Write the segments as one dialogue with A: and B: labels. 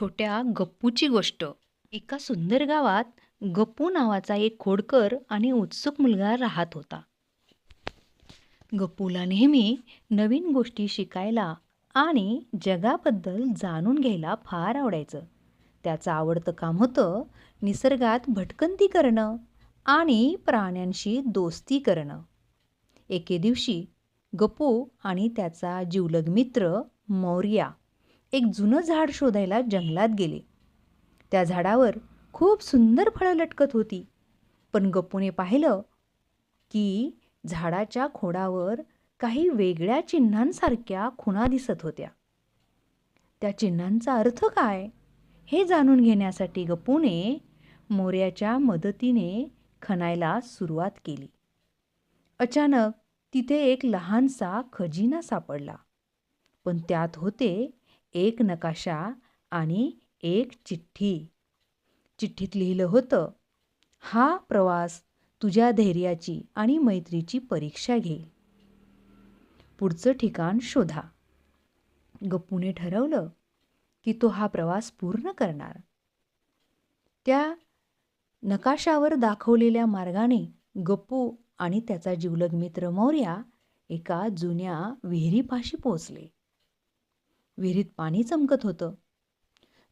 A: छोट्या गप्पूची गोष्ट. एका सुंदर गावात गप्पू नावाचा एक खोडकर आणि उत्सुक मुलगा राहत होता. गप्पूला नेहमी नवीन गोष्टी शिकायला आणि जगाबद्दल जाणून घ्यायला फार आवडायचं. त्याचं आवडतं काम होतं निसर्गात भटकंती करणं आणि प्राण्यांशी दोस्ती करणं. एके दिवशी गप्पू आणि त्याचा जिवलग मित्र मौर्या एक जुनं झाड शोधायला जंगलात गेले. त्या झाडावर खूप सुंदर फळं लटकत होती. पण गप्पूने पाहिलं की झाडाच्या खोडावर काही वेगळ्या चिन्हांसारख्या खुणा दिसत होत्या. त्या चिन्हांचा अर्थ काय हे जाणून घेण्यासाठी गप्पूने मोर्याच्या मदतीने खणायला सुरुवात केली. अचानक तिथे एक लहानसा खजिना सापडला. पण त्यात होते एक नकाशा आणि एक चिठ्ठी. चिठ्ठीत लिहिलं होतं हा प्रवास तुझ्या धैर्याची आणि मैत्रीची परीक्षा घेईल पुढचं ठिकाण शोधा. गप्पूने ठरवलं की तो हा प्रवास पूर्ण करणार. त्या नकाशावर दाखवलेल्या मार्गाने गप्पू आणि त्याचा जिवलग मित्र मौर्या एका जुन्या विहिरीपाशी पोचले विहिरीत पाणी चमकत होतं.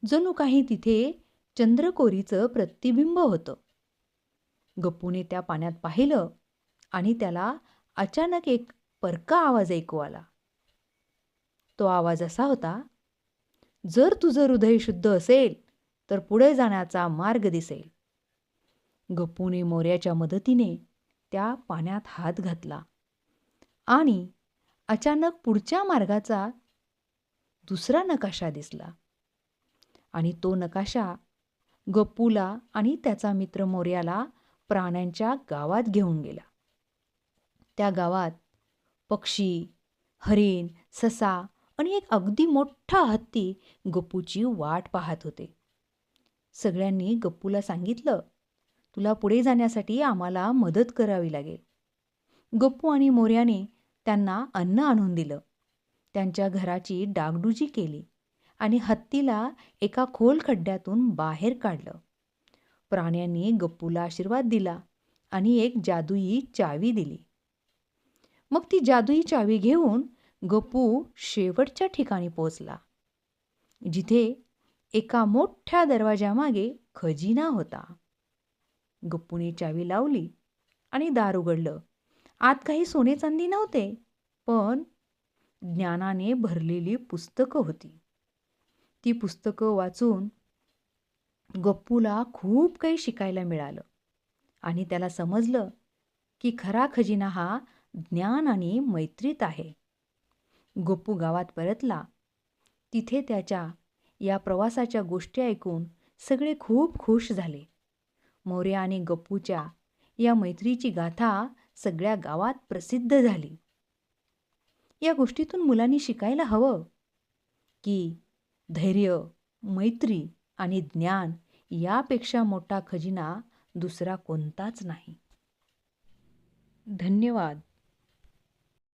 A: जणू काही तिथे चंद्रकोरीचं प्रतिबिंब होतं. गप्पूने त्या पाण्यात पाहिलं आणि त्याला अचानक एक परका आवाज ऐकू आला. तो आवाज असा होता जर तुझं हृदय शुद्ध असेल तर पुढे जाण्याचा मार्ग दिसेल. गप्पूने मोर्याच्या मदतीने त्या पाण्यात हात घातला आणि अचानक पुढच्या मार्गाचा दुसरा नकाशा दिसला. आणि तो नकाशा गप्पूला आणि त्याचा मित्र मोर्याला प्राण्यांच्या गावात घेऊन गेला. त्या गावात पक्षी हरिण ससा आणि एक अगदी मोठा हत्ती गप्पूची वाट पाहत होते. सगळ्यांनी गप्पूला सांगितलं तुला पुढे जाण्यासाठी आम्हाला मदत करावी लागेल. गप्पू आणि मोर्याने त्यांना अन्न आणून दिलं. त्यांच्या घराची डागडुजी केली आणि हत्तीला एका खोल खड्ड्यातून बाहेर काढलं. प्राण्यांनी गप्पूला आशीर्वाद दिला आणि एक जादुई चावी दिली. मग ती जादुई चावी घेऊन गप्पू शेवटच्या ठिकाणी पोचला जिथे एका मोठ्या दरवाजामागे खजिना होता. गप्पूने चावी लावली आणि दार उघडलं. आत काही सोने चांदी नव्हते पण ज्ञानाने भरलेली पुस्तकं होती. ती पुस्तकं वाचून गप्पूला खूप काही शिकायला मिळालं. आणि त्याला समजलं की खरा खजिना हा ज्ञान आणि मैत्रीत आहे. गप्पू गावात परतला. तिथे त्याच्या या प्रवासाच्या गोष्टी ऐकून सगळे खूप खुश झाले. मोर्या आणि गप्पूच्या या मैत्रीची गाथा सगळ्या गावात प्रसिद्ध झाली. या गोष्टीतून मुलांनी शिकायला हवं. की धैर्य मैत्री आणि ज्ञान यापेक्षा मोठा खजिना दुसरा कोणताच नाही. धन्यवाद.